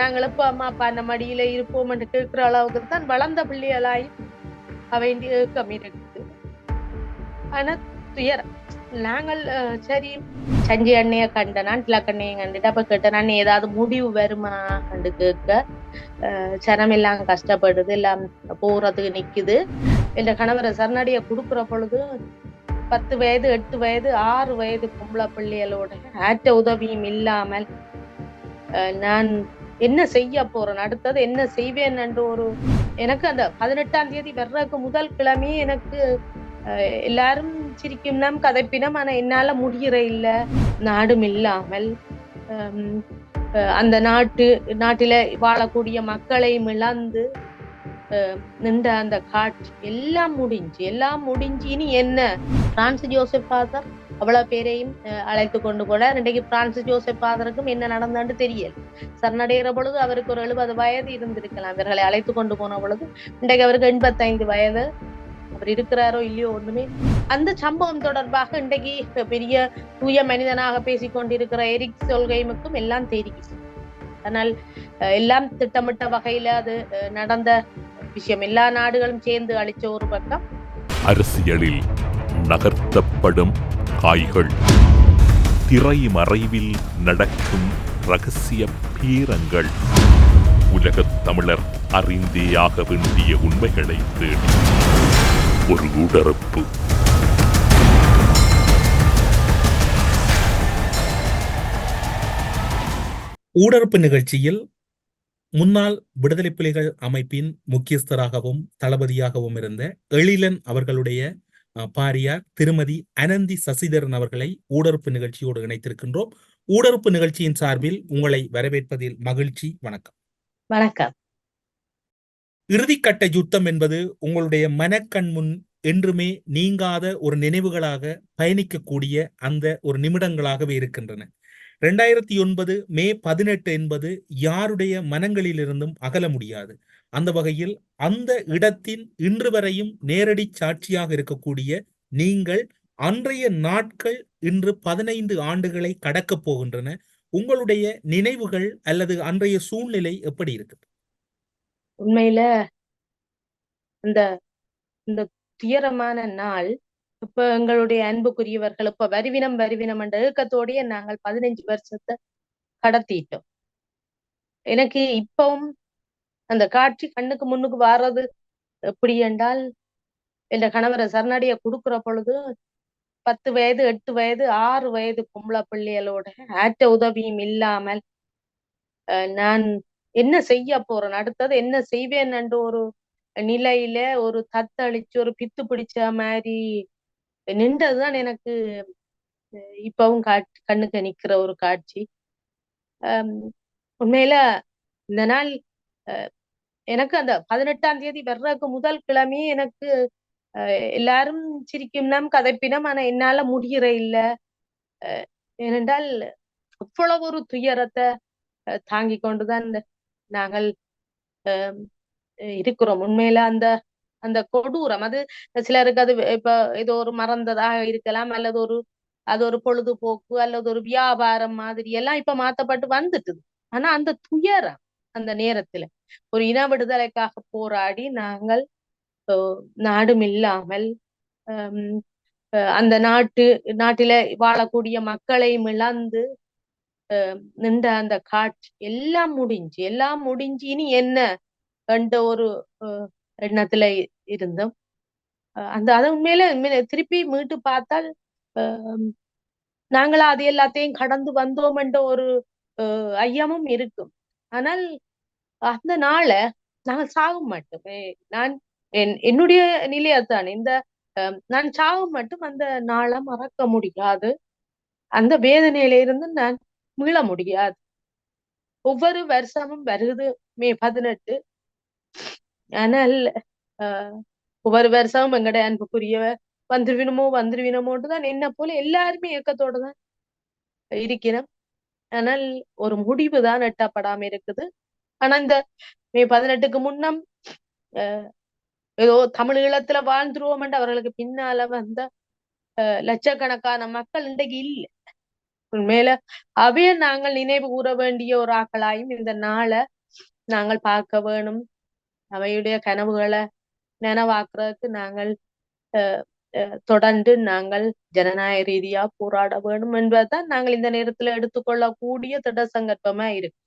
நாங்கள் எப்போ அம்மா அப்பா அந்த மடியில இருப்போம் என்று கேட்கிற அளவுக்கு தான் வளர்ந்த பிள்ளைகளாய் அவை ஏக்கம் இருக்குது. ஆனா துயரம். நாங்கள் சரி சஞ்சி அண்ணைய கண்டனான் திலக்கண்ணையை கண்டுட்டு அப்ப கேட்டனான் ஏதாவது முடிவு வருமா? கண்டு கேட்க சனம் எல்லாம் கஷ்டப்படுது எல்லாம் போறதுக்கு நிக்குது. என்ற கணவரை சரணடியை கொடுக்குற பொழுது பத்து வயது எட்டு வயது ஆறு வயது பொம்பளை பிள்ளைகளோட ஆற்ற உதவியும் இல்லாமல் நான் என்ன செய்ய போறேன்? அடுத்தது என்ன செய்வேன் என்று ஒரு எனக்கு அந்த பதினெட்டாம் தேதி வர்றதுக்கு முதல் கிழமையே எனக்கு அஹ், எல்லாரும் சிரிக்கும் கதைப்பினம். ஆனா என்னால முடிகிற இல்ல. நாடும் இல்லாமல் ஹம், அஹ், அந்த நாட்டு நாட்டில வாழக்கூடிய மக்களையும் இழந்து அஹ், நின்ற அந்த காட்சி எல்லாம் முடிஞ்சு எல்லாம் முடிஞ்சு. இனி என்ன? Francis Joseph father? அவ்வளவு பேரையும் அழைத்து கொண்டு போனார் இன்றைக்கு பிரான்சிஸ் ஜோசப் ஃபாதருக்கும் என்ன நடந்தான்னு தெரியல. சரணடைகிற பொழுது அவருக்கு ஒரு எழுபது வயது இருந்திருக்கலாம். இவர்களை அழைத்து கொண்டு போன பொழுது இன்றைக்கு அவருக்கு எண்பத்தைந்து வயது. அவர் இருக்கிறாரோ இல்லையோ ஒண்ணுமே அந்த சம்பவம் தொடர்பாக இன்றைக்கு பெரிய தூய மனிதனாக பேசிக் கொண்டிருக்கிற எரிக் சொல்கைமுக்கும் எல்லாம் தெரியும். ஆனால் எல்லாம் திட்டமிட்ட வகையில அது அஹ், நடந்த விஷயம். எல்லா நாடுகளும் சேர்ந்து அழிச்ச ஒரு பக்கம் அரசியலில் நகர்த்தப்படும் காய்கள் திரை மறைவில் நடக்கும் ரகசிய பீரங்கள். உலகத் தமிழர் அறிந்தேயாக வேண்டிய உண்மைகளை தேடி. ஒரு உடறுப்பு ஊடறுப்பு நிகழ்ச்சியில் முன்னாள் விடுதலை புலிகள் அமைப்பின் முக்கியஸ்தராகவும் தளபதியாகவும் இருந்த எழிலன் அவர்களுடைய பாரியார் திருமதி அனந்தி சசிதரன் அவர்களை ஊடறுப்பு நிகழ்ச்சியோடு இணைத்திருக்கின்றோம். ஊடறுப்பு நிகழ்ச்சியின் சார்பில் உங்களை வரவேற்பதில் மகிழ்ச்சி வணக்கம். வணக்கம். இறுதிக்கட்ட யுத்தம் என்பது உங்களுடைய மனக்கண் முன் என்றுமே நீங்காத ஒரு நினைவுகளாக பயணிக்கக்கூடிய அந்த ஒரு நிமிடங்களாகவே இருக்கின்றன. ரெண்டாயிரத்தி ஒன்பது மே பதினெட்டு என்பது யாருடைய மனங்களிலிருந்தும் அகல முடியாது. அந்த வகையில் அந்த இடத்தின் இன்று வரையும் நேரடி சாட்சியாக இருக்கக்கூடிய நீங்கள் அன்றைய நாட்கள் இன்று பதினைந்து ஆண்டுகளை கடக்கப் போகின்றன. உங்களுடைய நினைவுகள் அல்லது அன்றைய சூழ்நிலை எப்படி இருக்கு? உண்மையில இந்த இந்த துயரமான நாள் இப்ப எங்களுடைய அன்புக்குரியவர்கள் இப்ப வருவினம் வருவினம் என்ற ஏக்கத்தோடயே நாங்கள் பதினஞ்சு வருஷத்தை கடத்திட்டோம். எனக்கு இப்பவும் அந்த காட்சி கண்ணுக்கு முன்னுக்கு வர்றது எப்படி என்றால் என் கணவரை சரணடைய கொடுக்குற பொழுது பத்து வயது எட்டு வயது ஆறு வயது பொம்பளை பிள்ளைகளோட ஆற்ற உதவியும் இல்லாமல் நான் என்ன செய்ய போறேன்? அடுத்தது என்ன செய்வேன்? என்ற ஒரு நிலையில ஒரு தத்தளிச்சு ஒரு பித்து பிடிச்ச மாதிரி நின்றதுதான் எனக்கு இப்பவும் காட்சி கண்ணுக்கு நிக்கிற ஒரு காட்சி. உண்மையில இந்த நாள் அஹ், எனக்கு அந்த பதினெட்டாம் தேதி வர்றதுக்கு முதல் கிழமையே எனக்கு அஹ், எல்லாரும் சிரிக்கும் கதைப்பினம் ஆனா என்னால முடிகிற இல்ல. அஹ், ஏனென்றால் அவ்வளவு ஒரு துயரத்தை அஹ், தாங்கிக் கொண்டுதான் நாங்கள் அஹ், இருக்கிறோம். உண்மையில அந்த அந்த கொடூரம். அது சிலருக்கு அது இப்ப ஏதோ ஒரு மறந்ததாக இருக்கலாம் அல்லது ஒரு அது ஒரு பொழுதுபோக்கு அல்லது ஒரு வியாபாரம் மாதிரி எல்லாம் இப்ப மாத்தப்பட்டு வந்துட்டுது. ஆனா அந்த துயரம் அந்த நேரத்துல. ஒரு இன விடுதலைக்காக போராடி நாங்கள் நாடும் இல்லாமல் ஹம், அஹ், அந்த நாட்டு நாட்டில வாழக்கூடிய மக்களையும் இழந்து நின்ற அந்த காட்சி எல்லாம் முடிஞ்சு எல்லாம் முடிஞ்சு இனி என்ன? என்ற ஒரு எண்ணத்துல இருந்தோம். அந்த அது உண்மையில திருப்பி மீட்டு பார்த்தால் அஹ், நாங்களா அது எல்லாத்தையும் கடந்து வந்தோம் என்ற ஒரு அஹ், ஐயமும் இருக்கும். ஆனால் அந்த நாளை நாங்கள் சாகும் மட்டுமே. நான் என்- என்னுடைய நிலையத்தான் இந்த அஹ், நான் சாகும் மட்டும். அந்த நாளை மறக்க முடியாது. அந்த வேதனையில இருந்து நான் மீள முடியாது. ஒவ்வொரு வருஷமும் வருது மே பதினெட்டு. ஆனால் ஒவ்வொரு வருஷமும் எங்கட அன்புக்குரிய வந்துருவினமோ வந்துருவினமோட்டு தான் என்ன போல எல்லாருமே ஏக்கத்தோட தான் இருக்கிறோம். ஆனால் ஒரு முடிவு தான் எட்டப்படாம இருக்குது. ஆனா இந்த மே பதினெட்டுக்கு முன்னம் ஏதோ தமிழ் ஈழத்துல வாழ்ந்துருவோம் அவர்களுக்கு பின்னால வந்த லட்சக்கணக்கான மக்கள் இன்றைக்கு இல்ல. உண்மையில அவைய நாங்கள் நினைவு கூற வேண்டிய ஒரு ஆக்களாயும் இந்த நாளை நாங்கள் பார்க்க வேணும். அவையுடைய கனவுகளை நனவாக்குறதுக்கு நாங்கள் அஹ், அஹ், தொடர்ந்து நாங்கள் ஜனநாயக ரீதியா போராட வேண்டும் என்பதுதான் நாங்கள் இந்த நேரத்துல எடுத்துக்கொள்ளக்கூடிய திட சங்கற்பமா இருக்கு.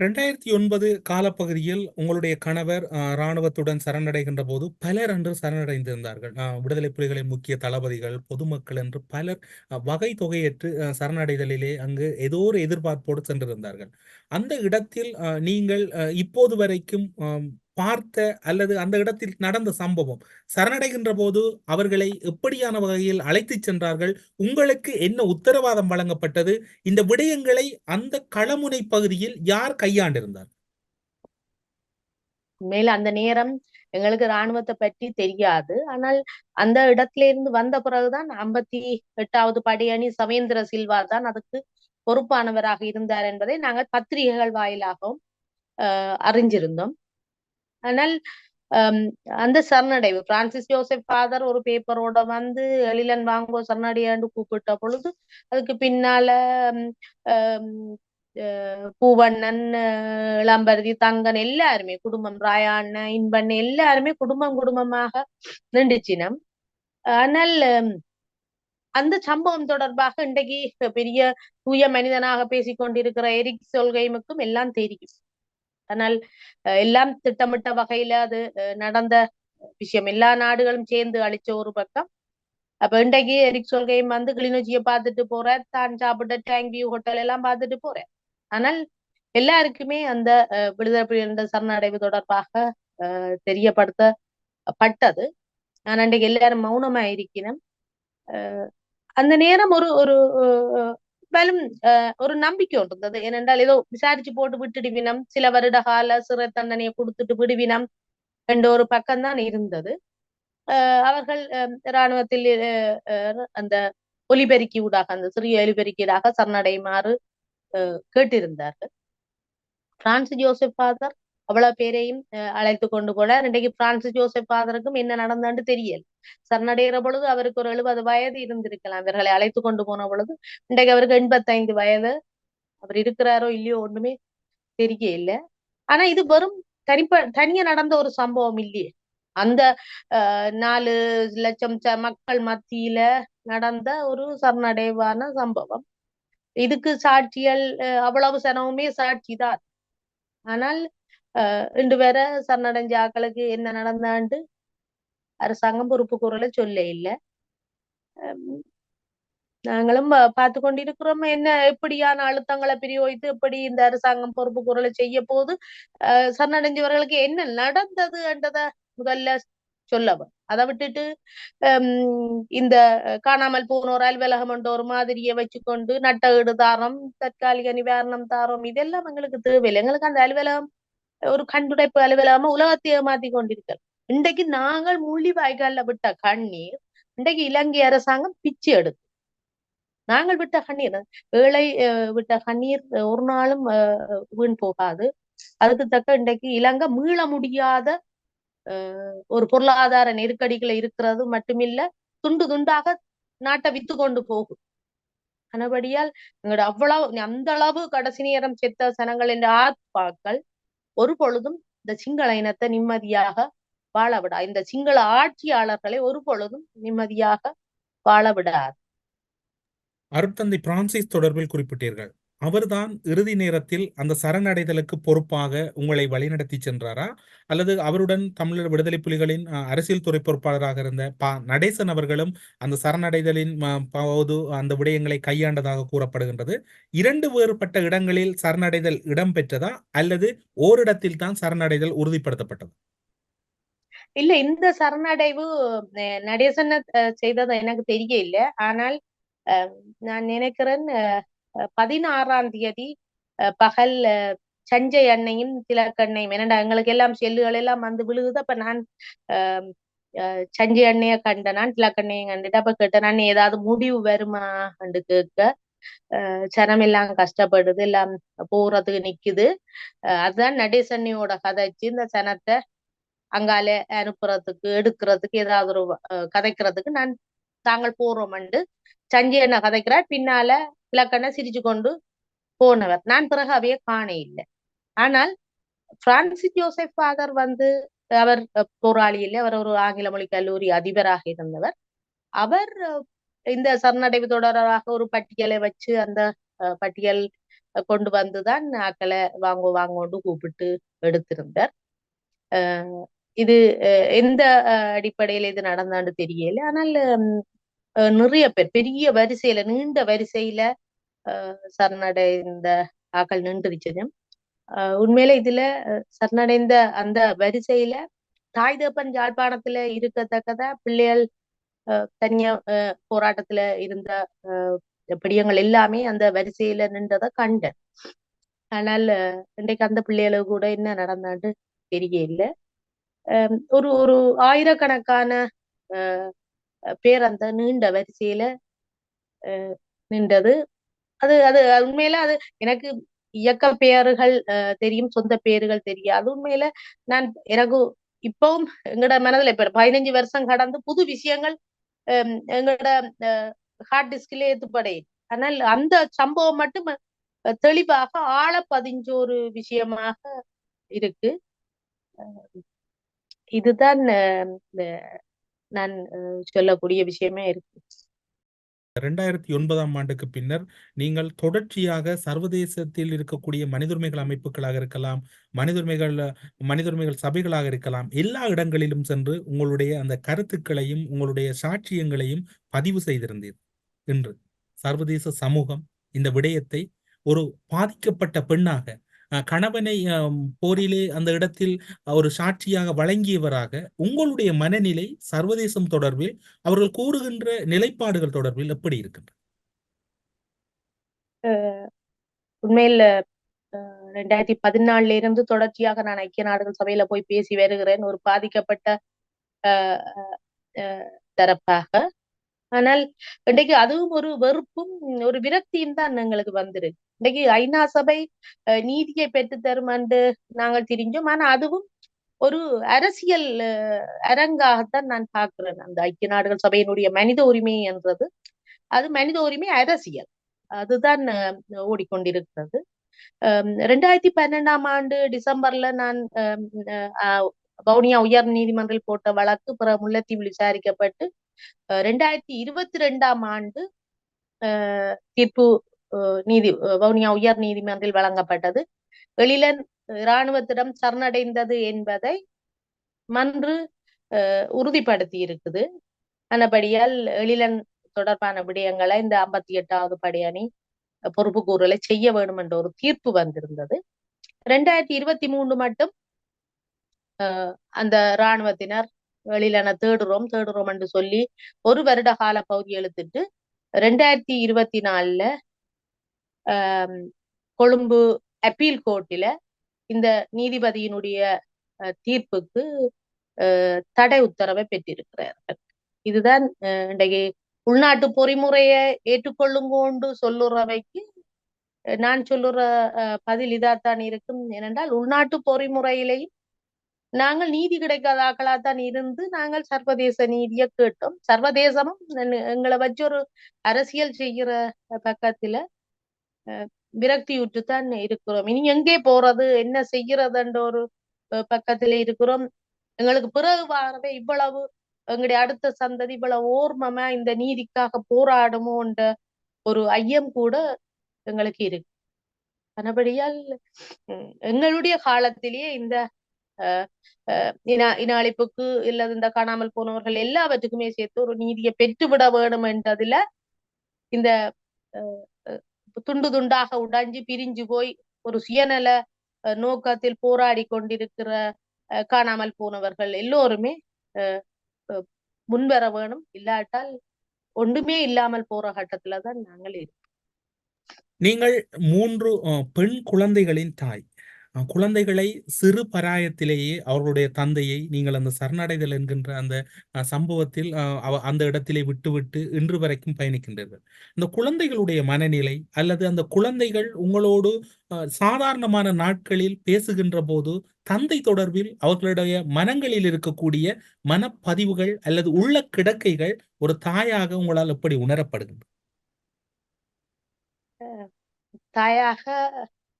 ரெண்டாயிரத்தி ஒன்பது காலப்பகுதியில் உங்களுடைய கணவர் அஹ், இராணுவத்துடன் சரணடைகின்ற போது பலர் அன்று சரணடைந்திருந்தார்கள். அஹ், விடுதலை புலிகளின் முக்கிய தளபதிகள் பொதுமக்கள் என்று பலர் வகை தொகையற்று அஹ், சரணடைதலிலே அங்கு ஏதோ ஒரு எதிர்பார்ப்போடு சென்றிருந்தார்கள். அந்த இடத்தில் அஹ், நீங்கள் அஹ், இப்போது வரைக்கும் பார்த்த அல்லது அந்த இடத்தில் நடந்த சம்பவம். சரணடைகின்ற போது அவர்களை எப்படியான வகையில் அழைத்துச் சென்றார்கள்? உங்களுக்கு என்ன உத்தரவாதம் வழங்கப்பட்டது? இந்த விடயங்களை அந்த களமுனை பகுதியில் யார் கையாண்டிருந்தார்? மேல அந்த நேரம் எங்களுக்கு ராணுவத்தை பற்றி தெரியாது. ஆனால் அந்த இடத்துல இருந்து வந்த பிறகுதான் ஐம்பத்தி எட்டாவது படையணி சவேந்திர சில்வா தான் அதுக்கு பொறுப்பானவராக இருந்தார் என்பதை நாங்கள் பத்திரிகைகள் வாயிலாகவும் அறிஞ்சிருந்தோம். ஆனால் அந்த சரணடைவு. பிரான்சிஸ் ஜோசப் ஃபாதர் ஒரு பேப்பரோட வந்து எழிலன் வாங்கோ சரணடையாண்டு கூப்பிட்ட பொழுது அதுக்கு பின்னால பூவண்ணன் இளம்பருதி தங்கன் எல்லாருமே குடும்பம் ராயாண்ண இன்பண்ண எல்லாருமே குடும்பம் குடும்பமாக நின்றுச்சினம். ஆனால் அந்த சம்பவம் தொடர்பாக இன்றைக்கு பெரிய தூய மனிதனாக பேசிக் கொண்டிருக்கிற எரிக் சொல்கைமுக்கும் எல்லாம் தெரியும். ஆனால் எல்லாம் திட்டமிட்ட வகையில அது அஹ், நடந்த விஷயம். எல்லா நாடுகளும் சேர்ந்து அழிச்ச ஒரு பக்கம். அப்ப இன்றைக்கு எரிக் சொல்கையும் வந்து கிளிநொச்சியை பார்த்துட்டு போற தான் சாப்பிட்ட டேங்க் வியூ ஹோட்டல் எல்லாம் பார்த்துட்டு போறேன் ஆனால் எல்லாருக்குமே அந்த விடுதலை புலிகளின் சரணடைவு தொடர்பாக தெரியப்படுத்த பட்டது ஆனா இன்றைக்கு எல்லாரும் மௌனமா இருக்கணும் அந்த நேரம் ஒரு ஒரு அஹ், மேலும் ஒரு நம்பிக்கை ஒன்று இருந்தது ஏனென்றால் ஏதோ விசாரிச்சு போட்டு விட்டுடுவினம் சில வருட கால சிறை தண்டனையை கொடுத்துட்டு விடுவினம் என்ற ஒரு பக்கம்தான் இருந்தது அவர்கள் அஹ், இராணுவத்தில் அஹ், அஹ், அந்த ஒலிபெருக்கி ஊடாக அந்த சிறிய ஒலிபெருக்கியதாக சரணடையுமாறு அஹ், கேட்டிருந்தார்கள் பிரான்ஸ் ஜோசப் ஃபாதர் அவ்வளவு பேரையும் அஹ், அழைத்து கொண்டு போனார் இன்றைக்கு பிரான்ஸ் ஜோசப் ஃபாதருக்கும் என்ன நடந்தான்னு தெரியல. சரணடைகிற பொழுது அவருக்கு ஒரு எழுபது வயது இருந்திருக்கலாம். இவர்களை அழைத்து கொண்டு போன பொழுது இன்றைக்கு அவருக்கு எண்பத்தைந்து வயது. அவர் இருக்கிறாரோ இல்லையோ ஒண்ணுமே தெரிய இல்லை. ஆனா இது வெறும் தனிப்ப தனியா நடந்த ஒரு சம்பவம் இல்லையே. அந்த அஹ், நாலு லட்சம் ச- மக்கள் மத்தியில நடந்த ஒரு சரணடைவான சம்பவம். இதுக்கு சாட்சிகள் அவ்வளவு சனவுமே சாட்சி தான் ஆனால் ரெண்டு பேரை சரணடைஞ்ச ஆக்களுக்கு என்ன நடந்தாண்டு? அரசாங்கம் பொறுப்பு குரலை சொல்ல இல்லை. நாங்களும் பார்த்து கொண்டிருக்கிறோம். என்ன எப்படியான அழுத்தங்களை பிரயோகித்து எப்படி இந்த அரசாங்கம் பொறுப்பு குரலை செய்ய போது சரணடைஞ்சவர்களுக்கு என்ன நடந்தது என்றத முதல்ல சொல்லவும் அதை விட்டுட்டு இந்த காணாமல் போனோர் அலுவலகம் என்ற ஒரு மாதிரியை வச்சுக்கொண்டு நட்ட ஈடு தாரம் தற்காலிக நிவாரணம் தாரம் இதெல்லாம் எங்களுக்கு தேவையில்லை. எங்களுக்கு அந்த அலுவலகம் ஒரு கண்டுடைப்பு அலுவலகமா உலகத்தை ஏமாத்தி கொண்டிருக்கிறது இன்றைக்கு நாங்கள் முள்ளி வாய்க்கால்ல விட்ட கண்ணீர் இன்றைக்கு இலங்கை அரசாங்கம் பிச்சு எடுத்து. நாங்கள் விட்ட கண்ணீர் ஏழை அஹ், விட்ட கண்ணீர் ஒரு நாளும் அஹ், வீண் போகாது. அதுக்கு தக்க இன்றைக்கு இலங்கை மீள முடியாத ஒரு பொருளாதார நெருக்கடிகளை இருக்கிறது மட்டுமில்ல துண்டு துண்டாக நாட்டை வித்து கொண்டு போகும். ஆனபடியால் எங்களோட அவ்வளவு அந்த அளவு கடைசி நேரம் செத்த சனங்களின் ஆத்மாக்கள் ஒரு பொழுதும் இந்த சிங்கள இனத்தை நிம்மதியாக வாழ விடா இந்த சிங்கள ஆட்சியாளர்களை ஒரு பொழுதும் நிம்மதியாக வாழ விடாது அருட்தந்தை பிரான்சிஸ் தொடர்பில் குறிப்பிட்டீர்கள். அவர்தான் இறுதி நேரத்தில் அந்த சரணடைதலுக்கு பொறுப்பாக உங்களை வழிநடத்தி சென்றாரா? அல்லது அவருடன் தமிழர் விடுதலை புலிகளின் அரசியல் துறை பொறுப்பாளராக இருந்த பா நடேசன் அவர்களும் அந்த சரணடைதலின் போது அந்த விடயங்களை கையாண்டதாக கூறப்படுகின்றது. இரண்டு வேறுபட்ட இடங்களில் சரணடைதல் இடம்பெற்றதா அல்லது ஓரிடத்தில் தான் சரணடைதல் உறுதிப்படுத்தப்பட்டது? இல்ல இந்த சரணடைவு அஹ், நடேசன் செய்தது எனக்கு தெரியல ஆனால் அஹ், நான் நினைக்கிறேன் பதினாறாம் தேதி அஹ், பகல் சஞ்சய் அண்ணையும் திலக்கண்ணையும் என்னடா எங்களுக்கு எல்லாம் செல்லுகள் எல்லாம் வந்து விழுகுது. அப்ப நான் சஞ்சய் அண்ணைய கண்ட நான் திலக்கண்ணையும் கண்டுட்டு அப்ப கேட்டேன் நான் ஏதாவது முடிவு வருமா? என்று கேட்க அஹ், சனம் எல்லாம் கஷ்டப்படுது எல்லாம் போறதுக்கு நிக்குது. அஹ், அதுதான் நடேசண்ணியோட கதைச்சு இந்த சனத்தை அங்கால அனுப்புறதுக்கு எடுக்கிறதுக்கு ஏதாவது ஒரு கதைக்கிறதுக்கு நான் தாங்கள் போறோம் சஞ்சய் என்ன கதைக்கிறார். பின்னால இலக்கண சிரிச்சு கொண்டு போனவர். நான் பிறகு அவைய காண இல்லை ஆனால் பிரான்சிஸ் ஜோசப் ஃபாதர் வந்து அவர் போராளி இல்லை அவர் ஒரு ஆங்கில மொழி கல்லூரி அதிபராக இருந்தவர். அவர் இந்த சரணடைவு தொடர்பாக ஒரு பட்டியலை வச்சு அந்த பட்டியல் கொண்டு வந்துதான் ஆக்களை வாங்கோ வாங்கோண்டு கூப்பிட்டு எடுத்திருந்தார். இது அஹ், எந்த அடிப்படையில் அடிப்படையில இது நடந்தான்னு தெரியல. ஆனால் நிறைய பேர் பெரிய வரிசையில நீண்ட வரிசையில சரணடைந்த ஆக்கள் நின்றுச்சது உண்மையில இதுல சரணடைந்த அந்த வரிசையில தாய் தேப்பன் யாழ்ப்பாணத்துல இருக்கத்தக்கத பிள்ளைகள் அஹ், தனியா அஹ், போராட்டத்துல இருந்த அஹ், பிடியங்கள் எல்லாமே அந்த வரிசையில நின்றதை கண்டேன் ஆனால் இன்றைக்கு அந்த பிள்ளைகளுக்கு கூட என்ன நடந்தான்னு தெரியல அஹ், ஒரு ஒரு ஆயிரக்கணக்கான பேர் அந்த நீண்ட வரிசையில அஹ், நின்றது. அது அது உண்மையில அது எனக்கு இயக்க பெயர்கள் அஹ், தெரியும் சொந்த பெயர்கள் அது உண்மையில நான் எனக்கு இப்பவும் எங்களோட மனதுல இப்ப பதினஞ்சு வருஷம் கடந்து புது விஷயங்கள் ஹம், ஹார்ட் டிஸ்கிலே ஏத்துப்படையும் ஆனால் அந்த சம்பவம் மட்டும் தெளிவாக ஆழ பதிஞ்ச ஒரு விஷயமாக இருக்கு. இதுதான் அஹ், நான் சொல்லக்கூடிய விஷயமே இருக்கு. ரெண்டாயிரத்தி ஒன்பதாம் ஆண்டுக்கு பின்னர் நீங்கள் தொடர்ச்சியாக சர்வதேசத்தில் இருக்கக்கூடிய மனித உரிமைகள் அமைப்புகளாக இருக்கலாம் மனிதுரிமைகள் மனிதுரிமைகள் சபைகளாக இருக்கலாம் எல்லா இடங்களிலும் சென்று உங்களுடைய அந்த கருத்துக்களையும் உங்களுடைய சாட்சியங்களையும் பதிவு செய்திருந்தீர். இன்று சர்வதேச சமூகம் இந்த விடயத்தை ஒரு பாதிக்கப்பட்ட பெண்ணாக கணவனை அஹ், போரிலே அந்த இடத்தில் ஒரு சாட்சியாக வழங்கியவராக உங்களுடைய மனநிலை சர்வதேசம் தொடர்பில் அவர்கள் கூறுகின்ற நிலைப்பாடுகள் தொடர்பில் எப்படி இருக்கின்றன உண்மையில ரெண்டாயிரத்தி பதினாலுல இருந்து தொடர்ச்சியாக நான் ஐக்கிய நாடுகள் சபையில போய் பேசி வருகிறேன். ஒரு பாதிக்கப்பட்ட அஹ், அஹ், தரப்பாக ஆனால் இன்றைக்கு அதுவும் ஒரு வெறுப்பும் ஒரு விரக்தியும் தான் எங்களுக்கு வந்திருக்கு. இன்றைக்கு ஐநா சபை அஹ், நீதியை பெற்று தரும் என்று நாங்கள் தெரிஞ்சோம். ஆனா அதுவும் ஒரு அரசியல் அரங்காகத்தான் நான் பார்க்கிறேன். அந்த ஐக்கிய நாடுகள் சபையினுடைய மனித உரிமை என்றது. அது மனித உரிமை அரசியல். அதுதான் ஓடிக்கொண்டிருக்கிறது. அஹ், ரெண்டாயிரத்தி பன்னெண்டாம் ஆண்டு டிசம்பர்ல நான் அஹ், அஹ், வவுனியா உயர் நீதிமன்றில் போட்ட வழக்கு பிற முல்லைத்தீவில் விசாரிக்கப்பட்டு ரெண்டாயிரத்தி இருபத்தி ரெண்டாம் ஆண்டு அஹ், தீர்ப்பு நீதி வவுனியா உயர் நீதிமன்றில் வழங்கப்பட்டது. எழிலன் இராணுவத்திடம் சரணடைந்தது என்பதை மன்று அஹ், உறுதிப்படுத்தி இருக்குது ஆனபடியால் எழிலன் தொடர்பான விடயங்களை இந்த ஐம்பத்தி எட்டாவது படையணி பொறுப்பு கூறலை செய்ய வேண்டும் என்ற ஒரு தீர்ப்பு வந்திருந்தது. ரெண்டாயிரத்தி இருபத்தி மூணு மட்டும் அஹ், அந்த இராணுவத்தினர் எழிலனை தேடுறோம் தேடுறோம் என்று சொல்லி ஒரு வருட கால பகுதி எழுத்துட்டு ரெண்டாயிரத்தி இருபத்தி நாலுல ஆஹ் கொழும்பு அப்பீல் கோர்ட்டில இந்த நீதிபதியினுடைய தீர்ப்புக்கு தடை உத்தரவை பெற்றிருக்கிறார்கள். இதுதான் இன்றைக்கு உள்நாட்டு பொறிமுறையை ஏற்றுக்கொள்ளுங்கோண்டு சொல்லுறவைக்கு நான் சொல்லுற அஹ், பதில் இதாத்தான் இருக்கும். ஏனென்றால் உள்நாட்டு பொறிமுறையிலையும் நாங்கள் நீதி கிடைக்காத ஆக்களாத்தான் இருந்து நாங்கள் சர்வதேச நீதியை கேட்டோம். சர்வதேசமும் எங்களை வச்சு ஒரு அரசியல் செய்கிற பக்கத்துல அஹ், விரக்தியுற்றுத்தான் இருக்கிறோம். இனி எங்கே போறது என்ன செய்யறதுன்ற ஒரு பக்கத்துல இருக்கிறோம். எங்களுக்கு பிறகு வாரவே இவ்வளவு எங்களுடைய அடுத்த சந்ததி இவ்வளவு ஓர்மமா இந்த நீதிக்காக போராடுமோன்ற ஒரு ஐயம் கூட எங்களுக்கு இருக்கு. மற்றபடியால் எங்களுடைய காலத்திலேயே இந்த இன இன அழிப்புக்கு இல்லது இந்த காணாமல் போனவர்கள் எல்லாவற்றுக்குமே சேர்த்து ஒரு நீதியை பெற்றுவிட வேணும் என்றதுல இந்த அஹ், துண்டு துண்டாக உடைஞ்சு பிரிஞ்சு போய் ஒரு சுயநல அஹ், நோக்கத்தில் போராடி கொண்டிருக்கிற அஹ், காணாமல் போனவர்கள் எல்லோருமே அஹ், அஹ், முன்வர வேணும். இல்லாட்டால் ஒன்றுமே இல்லாமல் போற கட்டத்துலதான் நாங்கள் இருக்கோம். நீங்கள் மூன்று பெண் குழந்தைகளின் தாய். குழந்தைகளை சிறு பராயத்திலேயே அவர்களுடைய தந்தையை நீங்கள் அந்த சரணடைதல் என்கின்ற அந்த சம்பவத்தில் அந்த இடத்திலே விட்டுவிட்டு இன்று வரைக்கும் பயணிக்கின்றீர்கள். இந்த குழந்தைகளுடைய மனநிலை அல்லது அந்த குழந்தைகள் உங்களோடு சாதாரணமான நாட்களில் பேசுகின்ற போது, தந்தை தொடர்பில் அவர்களுடைய மனங்களில் இருக்கக்கூடிய மனப்பதிவுகள் அல்லது உள்ள கிடக்கைகள் ஒரு தாயாக உங்களால் எப்படி உணரப்படுகின்றது? தாயாக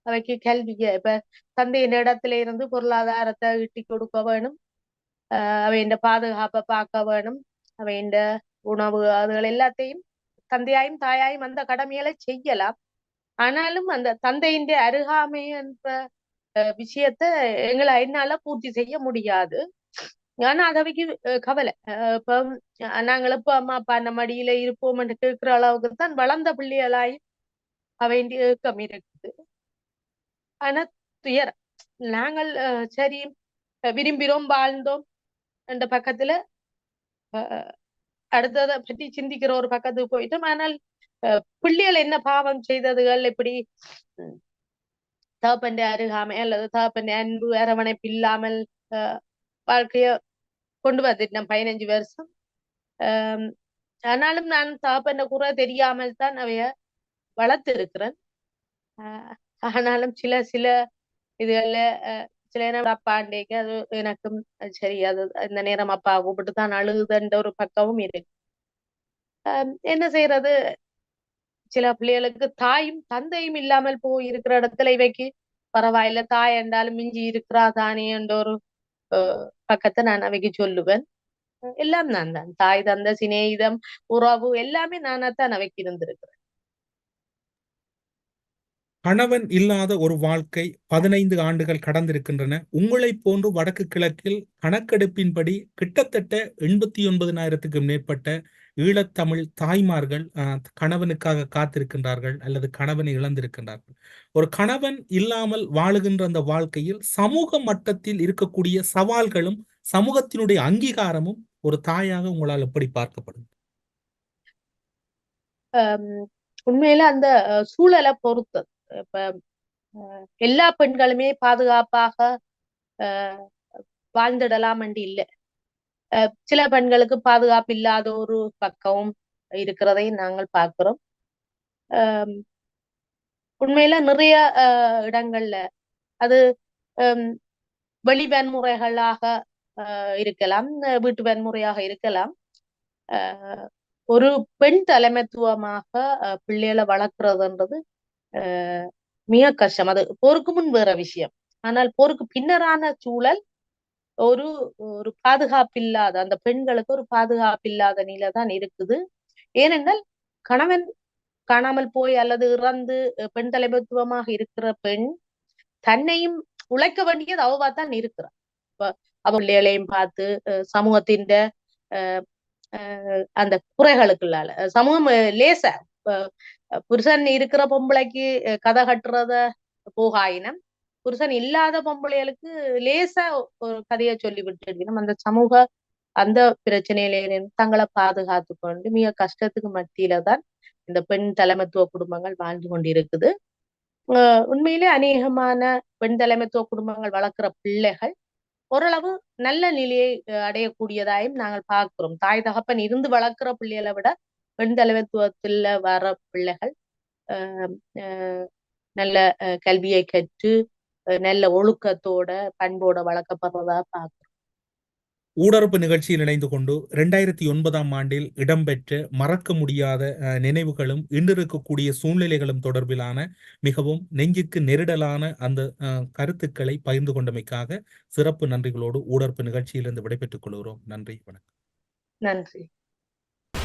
அவைக்கு கல்வியை இப்ப தந்தையின் இடத்துல இருந்து பொருளாதாரத்தை ஈட்டி கொடுக்க வேணும். அவையின் பாதுகாப்பை பார்க்க வேணும். அவையின் உணவு அதுகள் எல்லாத்தையும் தந்தையாயும், தாயாயும் அந்த கடமைகளை செய்யலாம். ஆனாலும் அந்த தந்தையின் அருகாமை என்ற விஷயத்த எங்களை என்னால பூர்த்தி செய்ய முடியாது. ஆனா அதவைக்கு கவலை இப்ப நாங்கள் இப்ப அம்மா, அப்பா அந்த மடியில இருப்போம்ன்னு கேட்கிற அளவுக்கு தான் வளர்ந்த பிள்ளைகளாய் அவையின் ஏக்கம் இருக்குது. ஆனா துயர் நாங்கள் சரி விரும்பிறோம் வாழ்ந்தோம் என்ற பக்கத்துல அடுத்ததை பற்றி சிந்திக்கிற ஒரு பக்கத்துக்கு போயிட்டோம். ஆனால் பிள்ளைகள் என்ன பாவம் செய்ததுகள் இப்படி தகப்பன் அருகாமை அல்லது தகப்பன் அன்பு, அரவணைப்பு இல்லாமல் வாழ்க்கைய கொண்டு வந்துட்டோம் 15 வருஷம். ஆஹ் ஆனாலும் நான் தகப்பன் குறை தெரியாமல் தான் அவைய வளர்த்திருக்கிறேன். ஆஹ் ஆனாலும் சில சில இதுகள்ல சில நேரம் அப்பாண்டேக்க அது எனக்கும் சரி அது இந்த நேரம் அப்பா கூப்பிட்டு தான் அழுகுதுன்ற ஒரு பக்கமும் இருக்கு. என்ன செய்யறது சில பிள்ளைகளுக்கு தாயும், தந்தையும் இல்லாமல் போய் இருக்கிற இடத்துல இவைக்கு பரவாயில்ல தாய் என்றாலும் மிஞ்சி இருக்கிறா தானே என்ற ஒரு பக்கத்தை நான் அவைக்கு சொல்லுவேன். எல்லாம் நான் தான். தாய், தந்த சிநேகிதம், உறவு எல்லாமே நானாத்தான் அவைக்கு இருந்திருக்கிறேன். கணவன் இல்லாத ஒரு வாழ்க்கை 15 ஆண்டுகள் கடந்திருக்கின்றன. உங்களைப் போன்று வடக்கு கிழக்கில் கணக்கெடுப்பின்படி கிட்டத்தட்ட 89,000க்கும் மேற்பட்ட ஈழத்தமிழ் தாய்மார்கள் கணவனுக்காக காத்திருக்கின்றார்கள் அல்லது கணவனை இழந்திருக்கின்றார்கள். ஒரு கணவன் இல்லாமல் வாழுகின்ற அந்த வாழ்க்கையில் சமூக மட்டத்தில் இருக்கக்கூடிய சவால்களும், சமூகத்தினுடைய அங்கீகாரமும் ஒரு தாயாக உங்களால் எப்படி பார்க்கப்படும்? உண்மையில அந்த சூழலை பொறுத்தது. இப்ப எல்லா பெண்களுமே பாதுகாப்பாக வாழ்ந்துடலாம் வாழ்ந்திடலாம் என்று இல்ல. சில பெண்களுக்கு பாதுகாப்பு இல்லாத ஒரு பக்கம் இருக்கிறதை நாங்கள் பார்க்கிறோம். உண்மையில நிறைய இடங்கள்ல அது வெளி வன்முறைகளாக இருக்கலாம். வீட்டு வன்முறையாக இருக்கலாம். ஒரு பெண் தலைமைத்துவமாக பிள்ளைகளை பிள்ளைகள வளர்க்கிறதுன்றது மிக கஷ்டம். அது போருக்கு முன் வேற விஷயம். ஆனால் போருக்கு பின்னரான சூழல் ஒரு ஒரு பாதுகாப்பில்லாத அந்த பெண்களுக்கு ஒரு பாதுகாப்பில்லாத நிலை தான் இருக்குது. ஏனென்றால் கணவன் காணாமல் போய் அல்லது இறந்து பெண் தலைமைத்துவமாக இருக்கிற பெண் தன்னையும் உழைக்க வேண்டியது அவவா தான் இருக்கிறார் அவள் பிள்ளைகளையும் பார்த்து சமூகத்தின் அந்த குறைகளுக்குள்ளால சமூகம் லேசா புருஷன் இருக்கிற பொம்பளைக்கு கதை கட்டுறத போகாயினம், புருஷன் இல்லாத பொம்பளைகளுக்கு லேசா ஒரு கதையை சொல்லி விட்டுனம் அந்த சமூக அந்த பிரச்சனையில தங்களை பாதுகாத்து பாதுகாத்துக் கொண்டு மிக கஷ்டத்துக்கு மத்தியில தான் இந்த பெண் தலைமைத்துவ குடும்பங்கள் வாழ்ந்து கொண்டிருக்குது. உண்மையிலே அநேகமான பெண் தலைமைத்துவ குடும்பங்கள் வளர்க்கிற பிள்ளைகள் ஓரளவு நல்ல நிலையை அடையக்கூடியதாயும் நாங்கள் பார்க்கிறோம். தாய் தகப்பன் இருந்து வளர்க்கிற பிள்ளைகள விட பெண் தலைமைத்துவத்துல வர பிள்ளைகள் நல்ல கல்வியை கற்று நல்ல ஒழுக்கத்தோட, பண்போட வளர்க்கப்படுறதா பார்க்கிறோம். ஊடறுப்பு நிகழ்ச்சியில் இணைந்து கொண்டு 2009ஆம் ஆண்டில் இடம்பெற்ற மறக்க முடியாத நினைவுகளும், இன்று இருக்கக்கூடிய சூழ்நிலைகளும் தொடர்பிலான மிகவும் நெஞ்சுக்கு நெருடலான அந்த கருத்துக்களை பகிர்ந்து கொண்டமைக்காக சிறப்பு நன்றிகளோடு ஊடறுப்பு நிகழ்ச்சியிலிருந்து விடைபெற்றுக் கொள்கிறோம். நன்றி, வணக்கம். நன்றி.